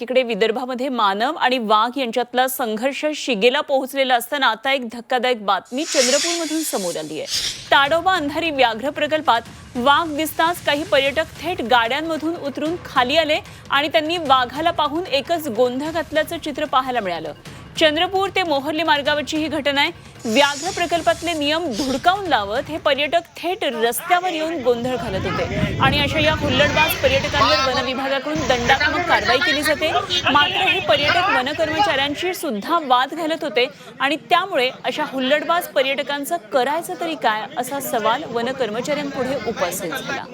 एकीकडे विदर्भामध्ये मानव आणि वाघ यांच्यातला संघर्ष शिगेला पोहोचलेला असताना आता एक धक्कादायक बातमी चंद्रपूरमधून समोर आली आहे. ताडोबा अंधारी व्याघ्र प्रकल्पात वाघ दिसताच काही पर्यटक थेट गाड्यांमधून उतरून खाली आले आणि त्यांनी वाघाला पाहून एकच गोंधळ घातल्याचं चित्र पाहायला मिळालं. चंद्रपूर ते मोहर्ली मार्गावरची ही घटना आहे. व्याघ्र प्रकल्पातले नियम धुडकावून लावत हे पर्यटक थेट रस्त्यावर येऊन गोंधळ घालत होते. आणि अशा या हुल्लडबाज पर्यटकांवर वन विभागाकडून दंडात्मक कारवाई केली जाते. मात्र हे पर्यटक वन कर्मचाऱ्यांशी सुद्धा वाद घालत होते. आणि त्यामुळे अशा हुल्लडबाज पर्यटकांचं करायचं तरी काय असा सवाल वन कर्मचाऱ्यांपुढे उपस्थित झाला.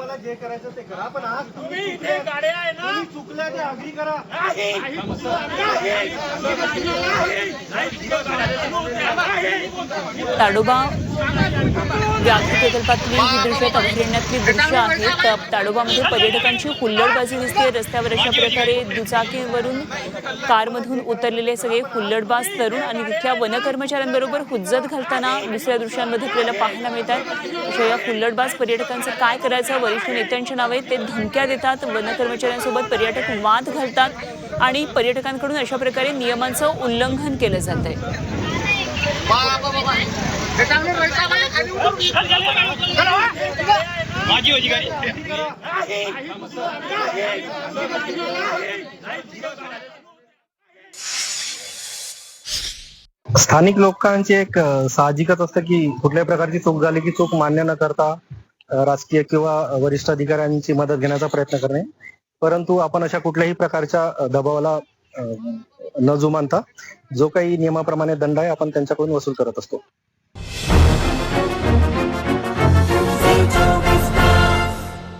તડુબા जे करायचं व्याघ्र प्रकल्पातली ही दृश्य अभयारण्यातली दृश्य आहेत ताडोबामध्ये पर्यटकांची हुल्लडबाजी दिसते. रस्त्यावर अशा प्रकारे दुचाकीवरून कारमधून उतरलेले सगळे हुल्लडबाज तरुण आणि तिथल्या वनकर्मचाऱ्यांबरोबर हुज्जत घालताना दुसऱ्या दृश्यांमध्ये आपल्याला पाहायला मिळतात. अशा या हुल्लडबाज पर्यटकांचं काय करायचं? वरिष्ठ नेत्यांच्या नावे ते धमक्या देतात. वन कर्मचाऱ्यांसोबत पर्यटक वाद घालतात आणि पर्यटकांकडून अशा प्रकारे नियमांचं उल्लंघन केलं जात आहे माझी होती गाडी स्थानिक लोकांची एक साहजिकच असतं की कुठल्याही प्रकारची चूक झाली की चूक मान्य न करता राजकीय किंवा वरिष्ठ अधिकाऱ्यांची मदत घेण्याचा प्रयत्न करणे. परंतु आपण अशा कुठल्याही प्रकारच्या दबावाला न जुमानता जो काही नियमाप्रमाणे दंड आहे आपण त्यांच्याकडून वसूल करत असतो.